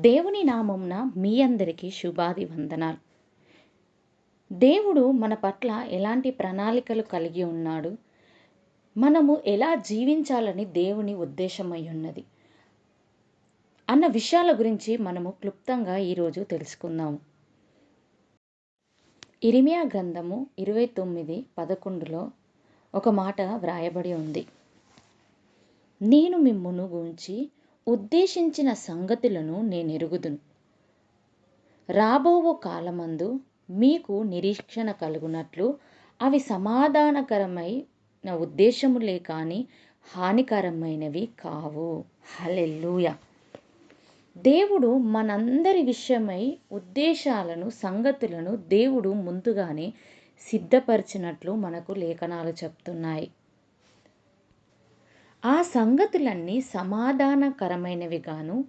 దేవుని నామంన మీ అందరికీ శుభాది వందనాలు. దేవుడు మన పట్ల ఎలాంటి ప్రణాళికలు కలిగి ఉన్నాడు? మనము ఎలా జీవించాలని దేవుని ఉద్దేశమై ఉన్నది? అన్న విషయాల గురించి మనము క్లుప్తంగా ఈరోజు తెలుసుకుందాము. ఇరిమియా గ్రంథము ఇరవై తొమ్మిది పదకొండులో ఒక మాట వ్రాయబడి ఉంది. నేను మిమ్మును గురించి ఉద్దేశించిన సంగతులను నేనెరుగుదును. రాబోవు కాలమందు మీకు నిరీక్షణ కలుగునట్లు అవి సమాధానకరమైన ఉద్దేశములే కానీ హానికరమైనవి కావు. హలెల్లుయ! దేవుడు మనందరి విషయమై ఉద్దేశాలను సంగతులను దేవుడు ముందుగానే సిద్ధపరిచినట్లు మనకు లేఖనాలు చెప్తున్నాయి. ఆ సంగతులన్నీ సమాధానకరమైనవి గాను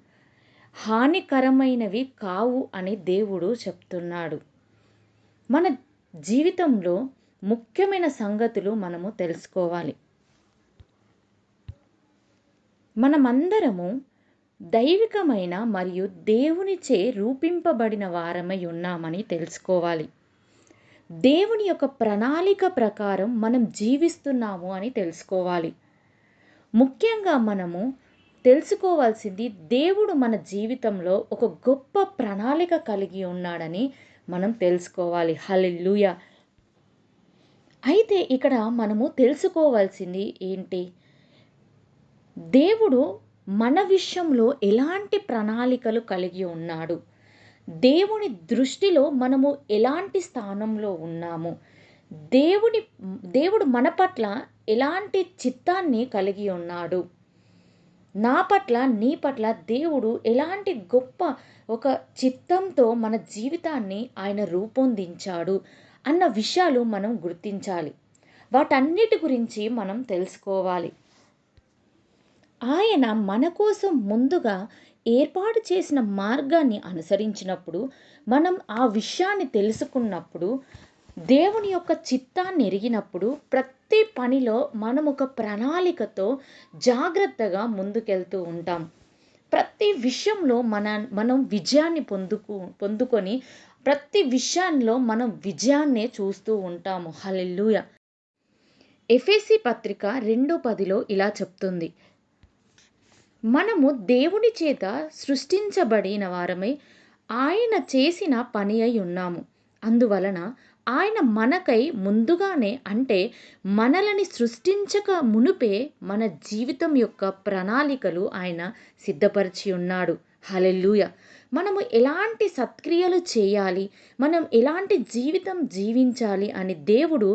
హానికరమైనవి కావు అని దేవుడు చెప్తున్నాడు. మన జీవితంలో ముఖ్యమైన సంగతులు మనము తెలుసుకోవాలి. మనమందరము దైవికమైన మరియు దేవునిచే రూపింపబడిన వారమై ఉన్నామని తెలుసుకోవాలి. దేవుని యొక్క ప్రణాళిక ప్రకారం మనం జీవిస్తున్నాము అని తెలుసుకోవాలి. ముఖ్యంగా మనము తెలుసుకోవాల్సింది దేవుడు మన జీవితంలో ఒక గొప్ప ప్రణాళిక కలిగి ఉన్నాడని మనం తెలుసుకోవాలి. హలెల్లుయ. అయితే ఇక్కడ మనము తెలుసుకోవాల్సింది ఏంటి? దేవుడు మన విషయంలో ఎలాంటి ప్రణాళికలు కలిగి ఉన్నాడు? దేవుని దృష్టిలో మనము ఎలాంటి స్థానంలో ఉన్నాము? దేవుని దేవుడు మన పట్ల ఎలాంటి చిత్తాన్ని కలిగి ఉన్నాడు? నా పట్ల నీ పట్ల దేవుడు ఎలాంటి గొప్ప ఒక చిత్తంతో మన జీవితాన్ని ఆయన రూపొందించాడు అన్న విషయాలు మనం గుర్తించాలి. వాటన్నిటి గురించి మనం తెలుసుకోవాలి. ఆయన మన కోసం ముందుగా ఏర్పాటు చేసిన మార్గాన్ని అనుసరించినప్పుడు మనం ఆ విషయాన్ని తెలుసుకున్నప్పుడు దేవుని యొక్క చిత్తాన్ని ఎరిగినప్పుడు ప్రతి పనిలో మనం ఒక ప్రణాళికతో జాగ్రత్తగా ముందుకెళ్తూ ఉంటాం. ప్రతి విషయంలో మన మనం విజయాన్ని పొందుకు పొందుకొని ప్రతి విషయంలో మనం విజయాన్నే చూస్తూ ఉంటాము. హలెల్లుయ. ఎఫ్ఎసి పత్రిక రెండు పదిలో ఇలా చెప్తుంది. మనము దేవుని చేత సృష్టించబడిన వారమై ఆయన చేసిన పని అయి ఉన్నాము. అందువలన ఆయన మనకై ముందుగానే అంటే మనలని సృష్టించక మునుపే మన జీవితం యొక్క ప్రణాళికలు ఆయన సిద్ధపరిచి ఉన్నాడు. హలెల్లుయ! మనము ఎలాంటి సత్క్రియలు చేయాలి? మనం ఎలాంటి జీవితం జీవించాలి అని దేవుడు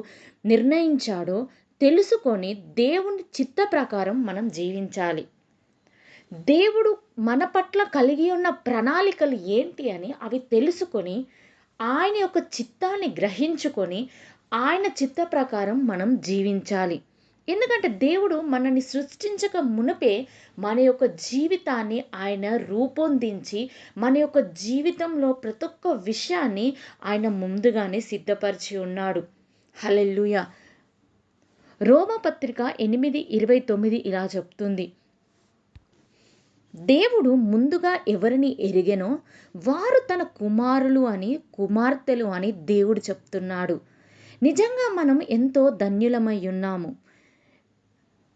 నిర్ణయించాడో తెలుసుకొని దేవుని చిత్త ప్రకారం మనం జీవించాలి. దేవుడు మన పట్ల కలిగి ఉన్న ప్రణాళికలు ఏంటి అని అవి తెలుసుకొని ఆయన యొక్క చిత్తాన్ని గ్రహించుకొని ఆయన చిత్త ప్రకారం మనం జీవించాలి. ఎందుకంటే దేవుడు మనల్ని సృష్టించక మునుపే మన యొక్క జీవితాన్ని ఆయన రూపొందించి మన యొక్క జీవితంలో ప్రతి ఒక్క విషయాన్ని ఆయన ముందుగానే సిద్ధపరిచి ఉన్నాడు. హలెల్లుయ. రోమపత్రిక ఎనిమిది ఇరవై తొమ్మిది ఇలా చెప్తుంది. దేవుడు ముందుగా ఎవరిని ఎరిగెనో వారు తన కుమారులు అని కుమార్తెలు అని దేవుడు చెప్తున్నాడు. నిజంగా మనం ఎంతో ధన్యులమై ఉన్నాము.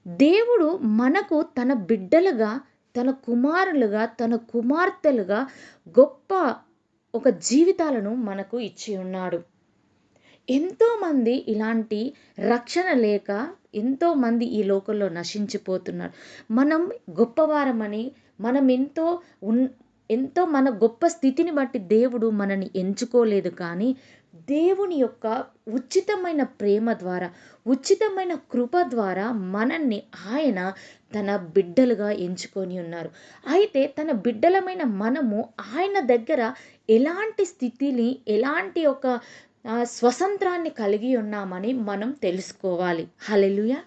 దేవుడు మనకు తన బిడ్డలుగా తన కుమారులుగా తన కుమార్తెలుగా గొప్ప ఒక జీవితాలను మనకు ఇచ్చి ఉన్నాడు. ఎంతోమంది ఇలాంటి రక్షణ లేక ఎంతోమంది ఈ లోకంలో నశించిపోతున్నారు. మనం గొప్పవారమని మనం ఎంతో ఉన్ ఎంతో మన గొప్ప స్థితిని బట్టి దేవుడు మనని ఎంచుకోలేదు కానీ దేవుని యొక్క ఉచితమైన ప్రేమ ద్వారా ఉచితమైన కృప ద్వారా మనల్ని ఆయన తన బిడ్డలుగా ఎంచుకొని ఉన్నారు. అయితే తన బిడ్డలమైన మనము ఆయన దగ్గర ఎలాంటి స్థితిని ఎలాంటి ఒక స్వతంత్రాన్ని కలిగి ఉన్నామని మనం తెలుసుకోవాలి. హలెలుయా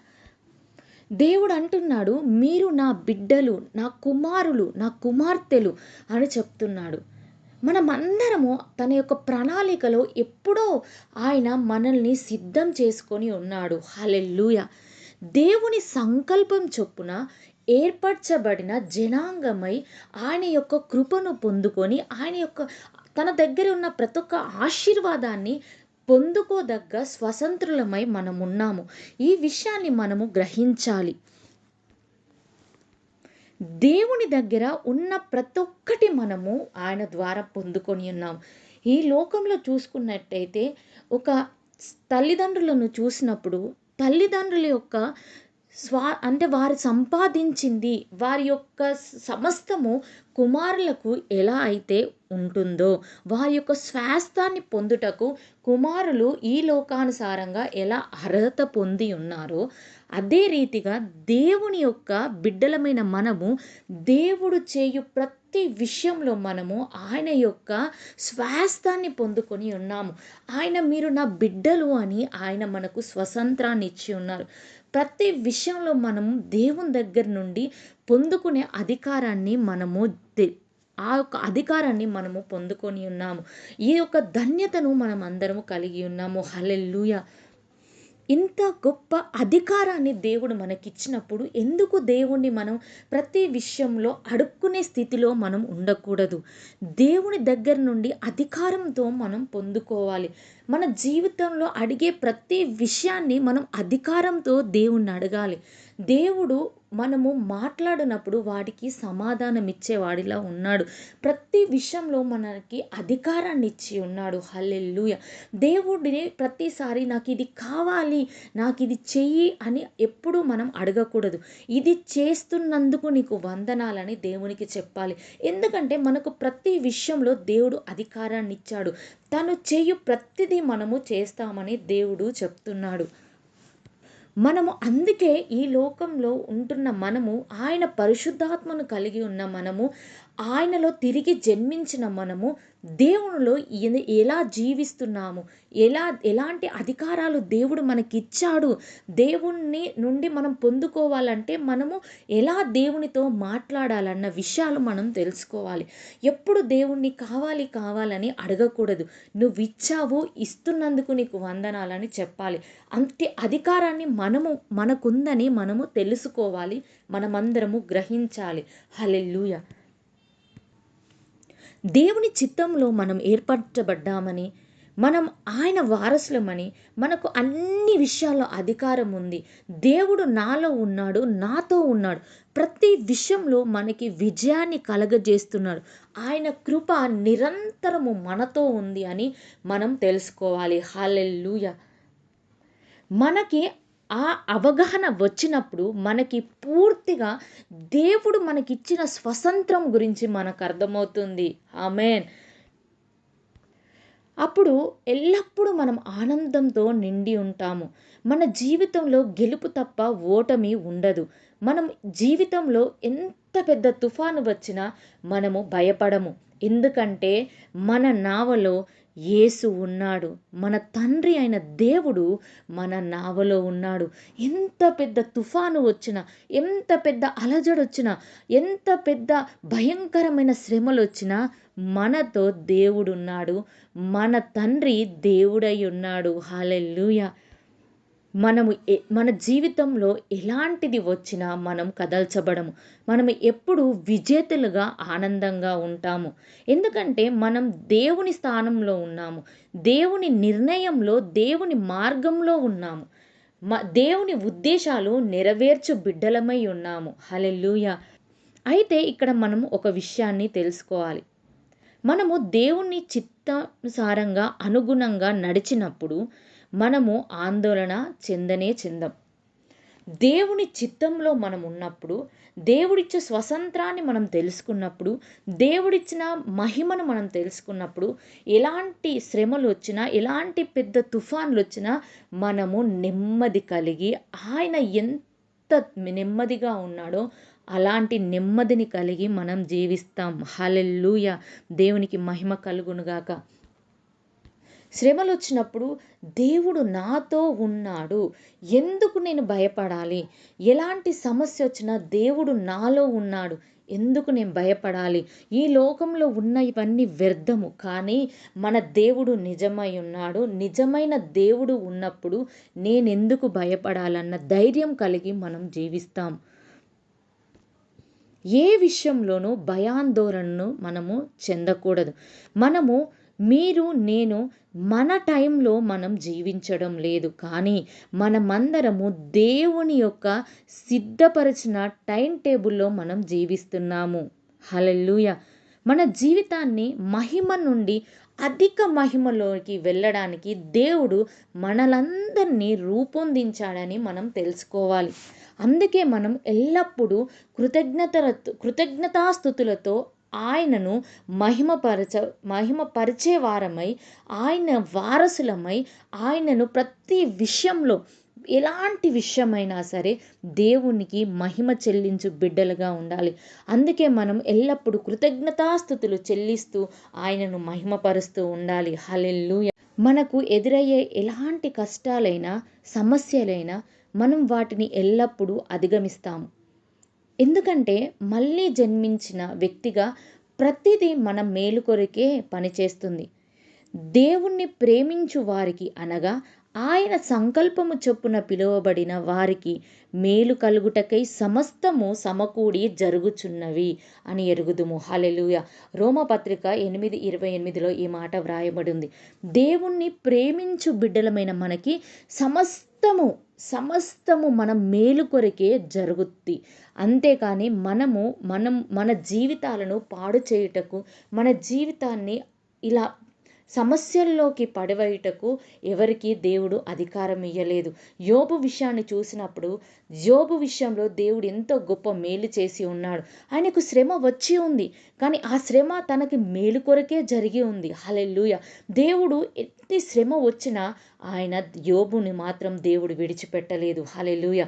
దేవుడు అంటున్నాడు మీరు నా బిడ్డలు నా కుమారులు నా కుమార్తెలు అని చెప్తున్నాడు. మనమందరము తన యొక్క ప్రణాళికలో ఎప్పుడో ఆయన మనల్ని సిద్ధం చేసుకొని ఉన్నాడు. హలెల్లుయ! దేవుని సంకల్పం చొప్పున ఏర్పరచబడిన జనాంగమై ఆయన యొక్క కృపను పొందుకొని ఆయన యొక్క తన దగ్గర ఉన్న ప్రతి ఒక్క ఆశీర్వాదాన్ని పొందుకోదగ్గ స్వతంత్రులమై మనం ఉన్నాము ఈ విషయాన్ని మనము గ్రహించాలి. దేవుని దగ్గర ఉన్న ప్రతి ఒక్కటి మనము ఆయన ద్వారా పొందుకొని ఉన్నాము ఈ లోకంలో చూసుకున్నట్టయితే ఒక తల్లిదండ్రులను చూసినప్పుడు తల్లిదండ్రుల యొక్క స్వా అంటే వారు సంపాదించింది వారి యొక్క సమస్తము కుమారులకు ఎలా అయితే ఉంటుందో వారి యొక్క స్వాస్థాన్ని పొందుటకు కుమారులు ఈ లోకానుసారంగా ఎలా అర్హత పొంది ఉన్నారో అదే రీతిగా దేవుని యొక్క బిడ్డలమైన మనము దేవుడు చేయు ప్రతి విషయంలో మనము ఆయన యొక్క స్వాస్థాన్ని పొందుకొని ఉన్నాము. ఆయన మీరు నా బిడ్డలు అని ఆయన మనకు స్వతంత్రాన్ని ఇచ్చి ఉన్నారు. ప్రతి విషయంలో మనం దేవుని దగ్గర నుండి పొందుకునే అధికారాన్ని మనము ఆ యొక్క అధికారాన్ని మనము పొందుకొని ఉన్నాము. ఈ యొక్క ధన్యతను మనం అందరము కలిగి ఉన్నాము. హలెల్లుయ. ఇంత గొప్ప అధికారాన్ని దేవుడు మనకిచ్చినప్పుడు ఎందుకు దేవుణ్ణి మనం ప్రతి విషయంలో అడుక్కునే స్థితిలో మనం ఉండకూడదు? దేవుని దగ్గర నుండి అధికారంతో మనం పొందుకోవాలి. మన జీవితంలో అడిగే ప్రతి విషయాన్ని మనం అధికారంతో దేవుణ్ణి అడగాలి. దేవుడు మనము మాట్లాడినప్పుడు వాడికి సమాధానం ఇచ్చేవాడిలా ఉన్నాడు. ప్రతి విషయంలో మనకి అధికారాన్ని ఇచ్చి ఉన్నాడు. హల్లెల్లుయ దేవుడిని ప్రతిసారి నాకు ఇది కావాలి నాకు ఇది చెయ్యి అని ఎప్పుడూ మనం అడగకూడదు. ఇది చేస్తున్నందుకు నీకు వందనాలని దేవునికి చెప్పాలి. ఎందుకంటే మనకు ప్రతి విషయంలో దేవుడు అధికారాన్ని ఇచ్చాడు తను చేయు ప్రతిదీ మనము చేస్తామని దేవుడు చెప్తున్నాడు. మనము అందుకే ఈ లోకంలో ఉంటున్న మనము ఆయన పరిశుద్ధాత్మను కలిగి ఉన్న మనము ఆయనలో తిరిగి జన్మించిన మనము దేవునిలో ఎలా జీవిస్తున్నాము? ఎలా ఎలాంటి అధికారాలు దేవుడు మనకిచ్చాడు? దేవుణ్ణి నుండి మనం పొందుకోవాలంటే మనము ఎలా దేవునితో మాట్లాడాలన్న విషయాలు మనం తెలుసుకోవాలి. ఎప్పుడు దేవుణ్ణి కావాలి కావాలని అడగకూడదు. నువ్వు ఇచ్చావు ఇస్తున్నందుకు నీకు వందనాలని చెప్పాలి. అంతే అధికారాన్ని మనము మనకుందని మనము తెలుసుకోవాలి. మనమందరము గ్రహించాలి. హలెల్లుయ. దేవుని చిత్తంలో మనం ఏర్పరచబడ్డామని మనం ఆయన వారసులమని మనకు అన్ని విషయాల్లో అధికారం ఉంది. దేవుడు నాలో ఉన్నాడు నాతో ఉన్నాడు. ప్రతి విషయంలో మనకి విజయాన్ని కలగజేస్తున్నాడు. ఆయన కృప నిరంతరము మనతో ఉంది అని మనం తెలుసుకోవాలి. హాలెల్లుయ. మనకి ఆ అవగాహన వచ్చినప్పుడు మనకి పూర్తిగా దేవుడు మనకిచ్చిన స్వతంత్రం గురించి మనకు అర్థమవుతుంది. ఆమెన్. అప్పుడు ఎల్లప్పుడూ మనం ఆనందంతో నిండి ఉంటాము. మన జీవితంలో గెలుపు తప్ప ఓటమి ఉండదు. మనం జీవితంలో ఎంత పెద్ద తుఫాను వచ్చినా మనము భయపడము. ఎందుకంటే మన నావలో యేసు ఉన్నాడు. మన తండ్రి అయిన దేవుడు మన నావలో ఉన్నాడు. ఎంత పెద్ద తుఫాను వచ్చినా ఎంత పెద్ద అలజడొచ్చినా ఎంత పెద్ద భయంకరమైన శ్రమలు వచ్చినా మనతో దేవుడున్నాడు మన తండ్రి దేవుడై ఉన్నాడు. హాలెల్లుయా. మనము మన జీవితంలో ఎలాంటిది వచ్చినా మనం కదల్చబడము. మనం ఎప్పుడు విజేతలుగా ఆనందంగా ఉంటాము. ఎందుకంటే మనం దేవుని స్థానంలో ఉన్నాము. దేవుని నిర్ణయంలో దేవుని మార్గంలో ఉన్నాము. మ దేవుని ఉద్దేశాలు నెరవేర్చు బిడ్డలమై ఉన్నాము. హలెల్లుయ. అయితే ఇక్కడ మనం ఒక విషయాన్ని తెలుసుకోవాలి. మనము దేవుని చిత్తానుసారంగా అనుగుణంగా నడిచినప్పుడు మనము ఆందోళన చెందనే చెందం. దేవుని చిత్తంలో మనం ఉన్నప్పుడు దేవుడిచ్చే స్వతంత్రాన్ని మనం తెలుసుకున్నప్పుడు దేవుడిచ్చిన మహిమను మనం తెలుసుకున్నప్పుడు ఎలాంటి శ్రమలు వచ్చినా ఎలాంటి పెద్ద తుఫాన్లు వచ్చినా మనము నెమ్మది కలిగి ఆయన ఎంత నెమ్మదిగా ఉన్నాడో అలాంటి నెమ్మదిని కలిగి మనం జీవిస్తాం. హలెల్లుయ. దేవునికి మహిమ కలుగునుగాక. శ్రమలు వచ్చినప్పుడు దేవుడు నాతో ఉన్నాడు. ఎందుకు నేను భయపడాలి? ఎలాంటి సమస్య వచ్చినా దేవుడు నాలో ఉన్నాడు. ఎందుకు నేను భయపడాలి? ఈ లోకంలో ఉన్న ఇవన్నీ వ్యర్థము. కానీ మన దేవుడు నిజమై ఉన్నాడు. నిజమైన దేవుడు ఉన్నప్పుడు నేనెందుకు భయపడాలన్న ధైర్యం కలిగి మనం జీవిస్తాం. ఏ విషయంలోనూ భయాందోళనను మనము చెందకూడదు. మనము మీరు నేను మన టైంలో మనం జీవించడం లేదు. కానీ మనమందరము దేవుని యొక్క సిద్ధపరిచిన టైం టేబుల్లో మనం జీవిస్తున్నాము. హలెల్లుయ. మన జీవితాన్ని మహిమ నుండి అధిక మహిమలోకి వెళ్ళడానికి దేవుడు మనలందరినీ రూపొందించాడని మనం తెలుసుకోవాలి. అందుకే మనం ఎల్లప్పుడూ కృతజ్ఞతలతో కృతజ్ఞతాస్థుతులతో ఆయనను మహిమపరచ మహిమపరిచే వారమై ఆయన వారసులమై ఆయనను ప్రతి విషయంలో ఎలాంటి విషయమైనా సరే దేవునికి మహిమ చెల్లించు బిడ్డలుగా ఉండాలి. అందుకే మనం ఎల్లప్పుడూ కృతజ్ఞతాస్థుతులు చెల్లిస్తూ ఆయనను మహిమపరుస్తూ ఉండాలి. హలెల్లుయ. మనకు ఎదురయ్యే ఎలాంటి కష్టాలైనా సమస్యలైనా మనం వాటిని ఎల్లప్పుడూ అధిగమిస్తాము. ఎందుకంటే మళ్ళీ జన్మించిన వ్యక్తిగా ప్రతిదీ మన మేలు కొరకే పనిచేస్తుంది. దేవుణ్ణి ప్రేమించు వారికి అనగా ఆయన సంకల్పము చొప్పున పిలువబడిన వారికి మేలు కలుగుటకై సమస్తము సమకూడి జరుగుచున్నవి అని ఎరుగుదుము. హలెలుయ రోమపత్రిక ఎనిమిది ఇరవై ఎనిమిదిలో ఈ మాట వ్రాయబడి ఉంది దేవుణ్ణి ప్రేమించు బిడ్డలమైన మనకి సమస్తము సమస్తము మన మేలు కొరకే జరుగుద్ది. అంతేకాని మనము మనం మన జీవితాలను పాడు చేయుటకు మన జీవితాన్ని ఇలా సమస్యల్లోకి పడవేయుటకు ఎవరికీ దేవుడు అధికారం ఇయ్యలేదు. యోబు విషయాన్ని చూసినప్పుడు యోబు విషయంలో దేవుడు ఎంతో గొప్ప మేలు చేసి ఉన్నాడు. ఆయనకు శ్రమ వచ్చి ఉంది కానీ ఆ శ్రమ తనకి మేలు కొరకే జరిగి ఉంది. హలెల్లుయ. దేవుడు ఎన్ని శ్రమ వచ్చినా ఆయన యోబుని మాత్రం దేవుడు విడిచిపెట్టలేదు. హలెలుయ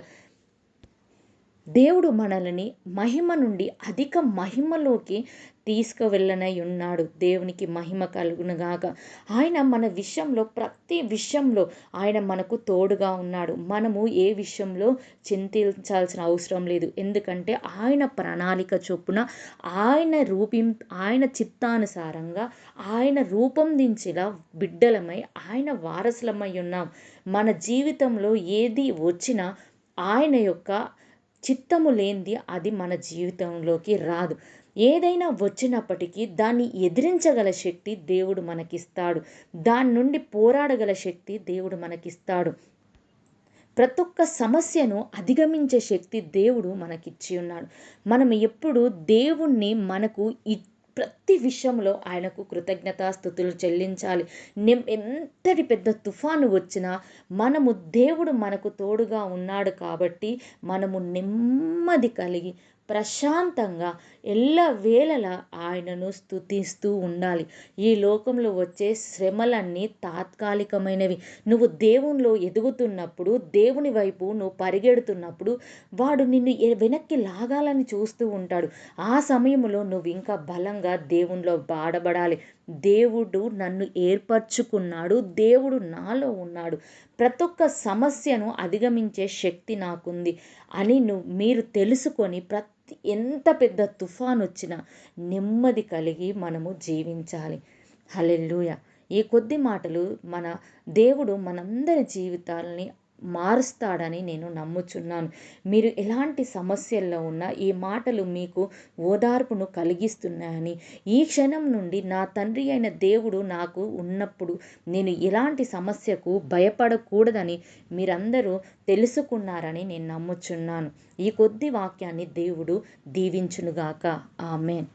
దేవుడు మనల్ని మహిమ నుండి అధిక మహిమలోకి తీసుకువెళ్ళనై ఉన్నాడు దేవునికి మహిమ కలుగునుగాక. ఆయన మన విషయంలో ప్రతి విషయంలో ఆయన మనకు తోడుగా ఉన్నాడు. మనము ఏ విషయంలో చింతించాల్సిన అవసరం లేదు. ఎందుకంటే ఆయన ప్రణాళిక చొప్పున ఆయన రూపి ఆయన చిత్తానుసారంగా ఆయన రూపొందించిన బిడ్డలమై ఆయన వారసులమై ఉన్నాం. మన జీవితంలో ఏది వచ్చినా ఆయన యొక్క చిత్తము లేనిది అది మన జీవితంలోకి రాదు. ఏదైనా వచ్చినప్పటికీ దాన్ని ఎదిరించగల శక్తి దేవుడు మనకిస్తాడు. దాని నుండి పోరాడగల శక్తి దేవుడు మనకిస్తాడు. ప్రతి ఒక్క సమస్యను అధిగమించే శక్తి దేవుడు మనకిచ్చి ఉన్నాడు. మనం ఎప్పుడు దేవుణ్ణి మనకు ప్రతి విషయంలో ఆయనకు కృతజ్ఞతాస్థుతులు చెల్లించాలి. నెమ్ ఎంతటి పెద్ద తుఫాను వచ్చినా మనము దేవుడు మనకు తోడుగా ఉన్నాడు కాబట్టి మనము నెమ్మది కలిగి ప్రశాంతంగా ఎల్లవేళలా ఆయనను స్థుతిస్తూ ఉండాలి. ఈ లోకంలో వచ్చే శ్రమలన్నీ తాత్కాలికమైనవి. నువ్వు దేవునిలో ఎదుగుతున్నప్పుడు దేవుని వైపు నువ్వు పరిగెడుతున్నప్పుడు వాడు నిన్ను వెనక్కి లాగాలని చూస్తూ ఉంటాడు. ఆ సమయంలో నువ్వు ఇంకా బలంగా దేవునిలో బాడబడాలి దేవుడు నన్ను ఏర్పరచుకున్నాడు. దేవుడు నాలో ఉన్నాడు. ప్రతి ఒక్క సమస్యను అధిగమించే శక్తి నాకుంది అని నువ్వు మీరు తెలుసుకొని ప్రతి ఎంత పెద్ద తుఫాన్ వచ్చినా నెమ్మది కలిగి మనము జీవించాలి. హలెల్లుయ. ఈ కొద్ది మాటలు మన దేవుడు మనందరి జీవితాలని మారుస్తాడని నేను నమ్ముచున్నాను. మీరు ఎలాంటి సమస్యల్లో ఉన్నా ఈ మాటలు మీకు ఓదార్పును కలిగిస్తున్నాయని. ఈ క్షణం నుండి నా తండ్రి అయిన దేవుడు నాకు ఉన్నప్పుడు నేను ఎలాంటి సమస్యకు భయపడకూడదని మీరందరూ తెలుసుకున్నారని నేను నమ్ముచున్నాను. ఈ కొద్ది వాక్యాన్ని దేవుడు దీవించునుగాక. ఆమెన్.